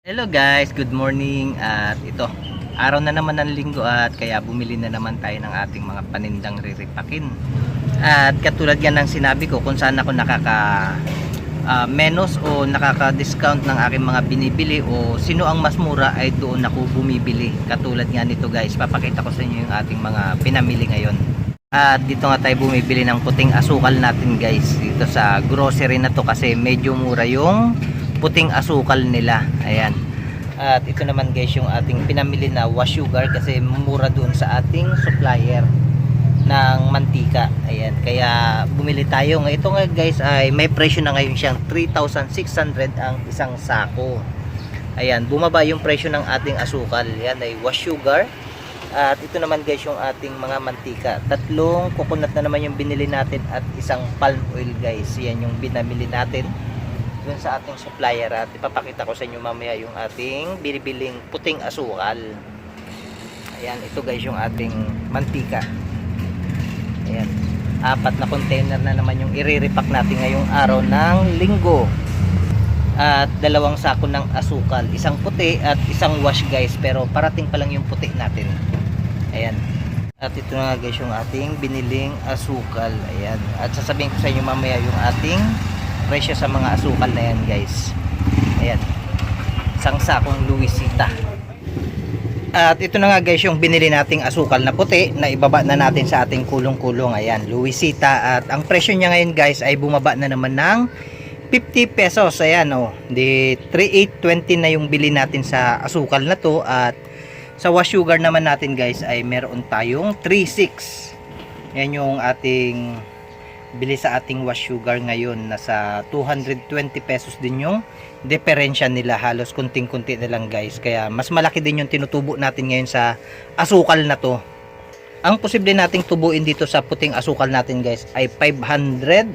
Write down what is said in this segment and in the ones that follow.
Hello guys, good morning at ito, araw na naman ng linggo at kaya bumili na naman tayo ng ating mga panindang riripakin. At katulad yan ng sinabi ko kung saan ako nakaka ah, menos o nakaka-discount ng aking mga binibili o sino ang mas mura ay doon ako bumibili. Katulad nga nito guys, papakita ko sa inyo yung ating mga pinamili ngayon. At dito nga tayo bumibili ng puting asukal natin guys dito sa grocery na to kasi medyo mura yung puting asukal nila. Ayan. At ito naman guys yung ating pinamili na wash sugar kasi mura doon sa ating supplier ng mantika. Ayan. Kaya bumili tayo. Ngayon ito nga guys ay may presyo na ngayon siyang 3,600 ang isang sako. Ayan. Bumaba yung presyo ng ating asukal. Yan ay wash sugar. At ito naman guys yung ating mga mantika. Tatlong coconut na naman yung binili natin at isang palm oil guys. Yan yung binamili natin dun sa ating supplier at ipapakita ko sa inyo mamaya yung ating binibiling puting asukal. Ayan, ito guys yung ating mantika. Ayan. Apat na container na naman yung iriripak natin ngayong araw ng linggo. At dalawang sako ng asukal. Isang puti at isang wash guys. Pero parating pa lang yung puti natin. Ayan. At ito na guys yung ating biniling asukal. Ayan. At sasabihin ko sa inyo mamaya yung ating presyo sa mga asukal na yan guys. Ayan. Isang sakong Luisita. At ito na nga guys yung binili nating asukal na puti na ibaba na natin sa ating kulong-kulong. Ayan, Luisita. At ang presyo niya ngayon guys ay bumaba na naman ng 50 pesos. Ayan. Oh. Di 3,820 na yung bili natin sa asukal na to. At sa wash sugar naman natin guys ay meron tayong 3,6. Yan yung ating bili sa ating wash sugar ngayon nasa 220 pesos din yung diferensya nila. Halos kunting-kunti na lang guys. Kaya mas malaki din yung tinutubo natin ngayon sa asukal na to. Ang posible nating tubuin dito sa puting asukal natin guys ay 530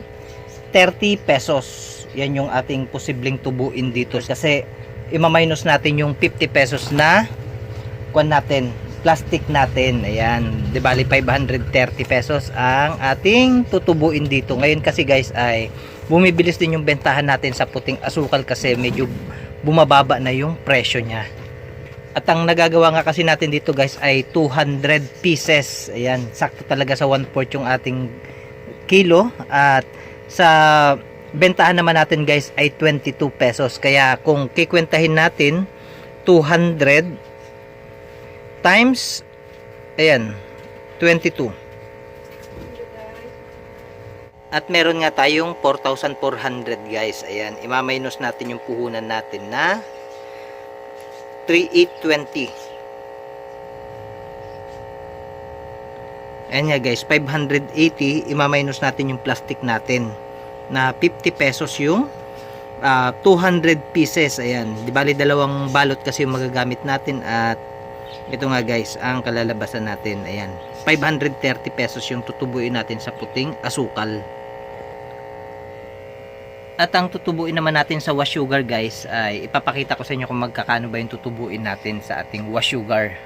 pesos. Yan yung ating posibleng tubuin dito. Kasi imaminus natin yung 50 pesos na kuan natin plastic natin. Ayan, 'di bali 530 pesos ang ating tutubuin dito. Ngayon kasi guys ay bumibilis din yung bentahan natin sa puting asukal kasi medyo bumababa na yung presyo niya. At ang nagagawa nga kasi natin dito guys ay 200 pieces. Ayan, sakto talaga sa 1/4 yung ating kilo at sa bentahan naman natin guys ay 22 pesos. Kaya kung kikwentahin natin 200 times ayan 22 at meron nga tayong 4,400 guys. Ayan imaminus natin yung puhunan natin na 3,820 ayan nga guys 580 imaminus natin yung plastic natin na 50 pesos yung uh, 200 pieces. Ayan di bali dalawang balot kasi yung magagamit natin at ito nga guys ang kalalabasan natin ayan 530 pesos yung tutubuin natin sa puting asukal. At ang tutubuin naman natin sa wash sugar guys ay ipapakita ko sa inyo kung magkakano ba yung tutubuin natin sa ating wash sugar.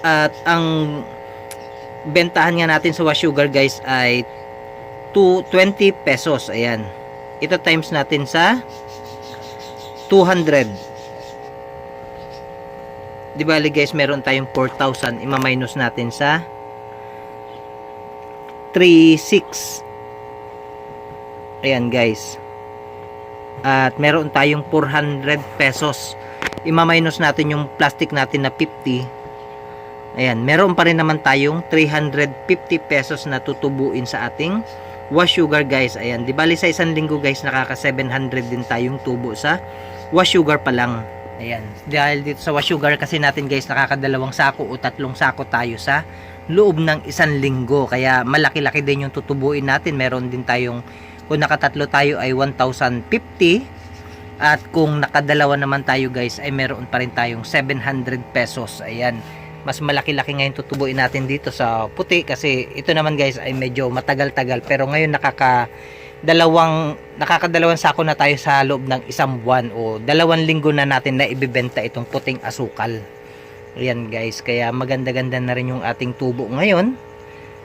At ang bentahan nga natin sa wash sugar guys ay 220 pesos ayan. Ito times natin sa 200 di bali guys meron tayong 4,000 ima-minus natin sa 3,6 ayan guys. At meron tayong 400 pesos. Ima-minus natin yung plastic natin na 50 ayan meron pa rin naman tayong 350 pesos na tutubuin sa ating wash sugar guys. Ayan di bali sa isang linggo guys nakaka 700 din tayong tubo sa wash sugar pa lang Ayan. Dahil dito sa sugar kasi natin guys nakakadalawang sako o tatlong sako tayo sa loob ng isang linggo. Kaya malaki-laki din yung tutubuin natin. Meron din tayong kung nakatatlo tayo ay 1,050 at kung nakadalawa naman tayo guys ay meron pa rin tayong 700 pesos. Ayan. Mas malaki-laki ngayon tutubuin natin dito sa puti kasi ito naman guys ay medyo matagal-tagal pero ngayon nakaka dalawang nakakadalawang sako na tayo sa loob ng isang buwan o dalawang linggo na natin na ibibenta itong puting asukal ayan guys kaya maganda-ganda na rin yung ating tubo ngayon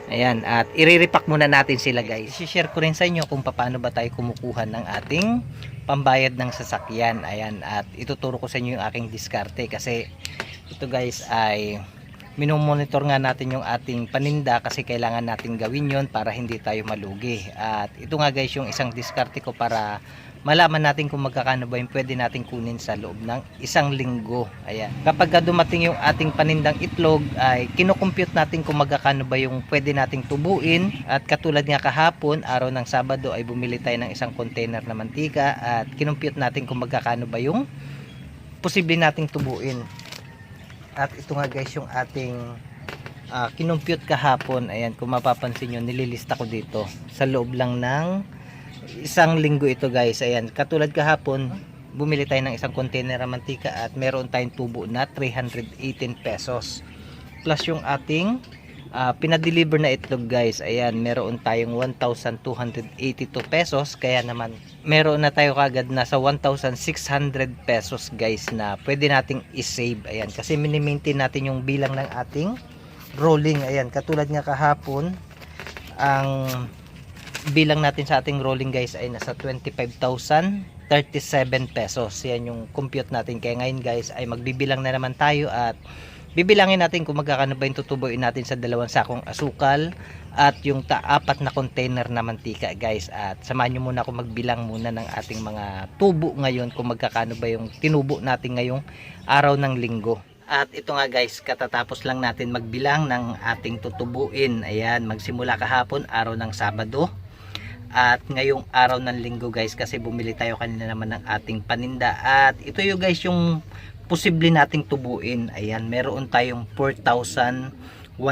Ayan, at iriripak muna natin sila guys. I-share ko rin sa inyo kung paano ba tayo kumukuha ng ating pambayad ng sasakyan. Ayan, at ituturo ko sa inyo yung aking diskarte kasi ito guys ay minomonitor nga natin yung ating paninda kasi kailangan natin gawin yon para hindi tayo malugi. At ito nga guys yung isang diskarte ko para malaman natin kung magkakano ba yung pwede natin kunin sa loob ng isang linggo. Ayan. Kapag ka dumating yung ating panindang itlog ay kinukompute natin kung magkakano ba yung pwede nating tubuin at katulad nga kahapon, araw ng Sabado ay bumili tayo ng isang container na mantika at kinumpute natin kung magkakano ba yung posible nating tubuin. At ito nga guys yung ating uh, kinumpute kahapon. Ayan, kung mapapansin nyo, nililista ko dito. Sa loob lang ng isang linggo ito guys. Ayan, katulad kahapon, bumili tayo ng isang container ng mantika at meron tayong tubo na 318 pesos. Plus yung ating uh, pinadeliver na itlog guys. Ayan, meron tayong 1,282 pesos. Kaya naman, meron na tayo kagad na sa 1,600 pesos guys na pwede nating isave. Ayan, kasi mini-maintain natin yung bilang ng ating rolling. Ayan, katulad nga kahapon, ang bilang natin sa ating rolling guys ay nasa 25,037 pesos. Yan yung compute natin. Kaya ngayon guys ay magbibilang na naman tayo at bibilangin natin kung magkakano ba yung tutubuin natin sa dalawang sakong asukal at yung ta-apat na container na mantika guys. At samahan nyo muna ako magbilang muna ng ating mga tubo ngayon kung magkakano ba yung tinubo natin ngayong araw ng linggo. At ito nga guys katatapos lang natin magbilang ng ating tutubuin. Ayan magsimula kahapon araw ng Sabado. At ngayong araw ng linggo guys kasi bumili tayo kanina naman ng ating paninda. At ito yung guys yung posible nating tubuin. Ayan meron tayong 4,118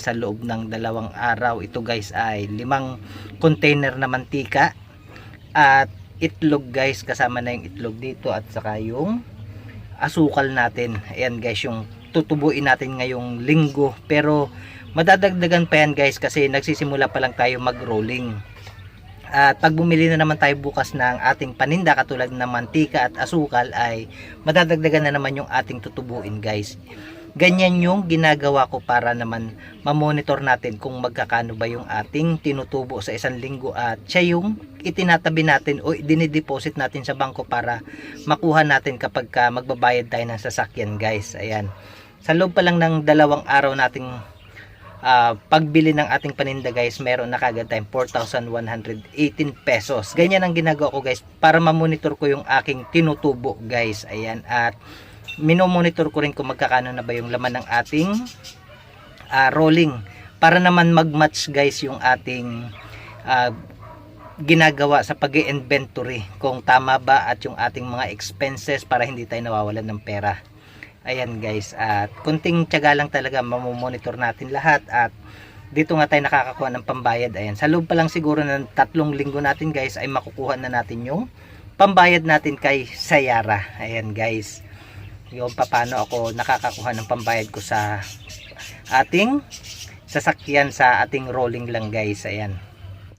sa loob ng dalawang araw. Ito guys ay limang container na mantika at itlog guys. Kasama na yung itlog dito at saka yung asukal natin. Ayan guys yung tutubuin natin ngayong linggo. Pero madadagdagan pa yan guys kasi nagsisimula pa lang tayo mag rolling at pag bumili na naman tayo bukas ng ating paninda katulad ng mantika at asukal ay madadagdagan na naman yung ating tutubuin guys. Ganyan yung ginagawa ko para naman mamonitor natin kung magkakano ba yung ating tinutubo sa isang linggo at siya yung itinatabi natin o dinideposit natin sa bangko para makuha natin kapag ka magbabayad tayo ng sasakyan guys. Ayan. Sa loob pa lang ng dalawang araw nating uh, pagbili ng ating paninda guys, meron na kagad tayong 4,118 pesos. Ganyan ang ginagawa ko guys para ma-monitor ko yung aking tinutubo guys. Ayan at minomonitor ko rin kung magkakano na ba yung laman ng ating uh, rolling para naman mag-match guys yung ating uh, ginagawa sa pag inventory kung tama ba at yung ating mga expenses para hindi tayo nawawalan ng pera ayan guys. At kunting tiyaga lang talaga mamomonitor natin lahat. At dito nga tayo nakakakuha ng pambayad. Ayan sa loob pa lang siguro ng tatlong linggo natin guys ay makukuha na natin yung pambayad natin kay Sayara. Ayan guys. Yung paano ako nakakakuha ng pambayad ko sa ating sasakyan sa ating rolling lang guys. Ayan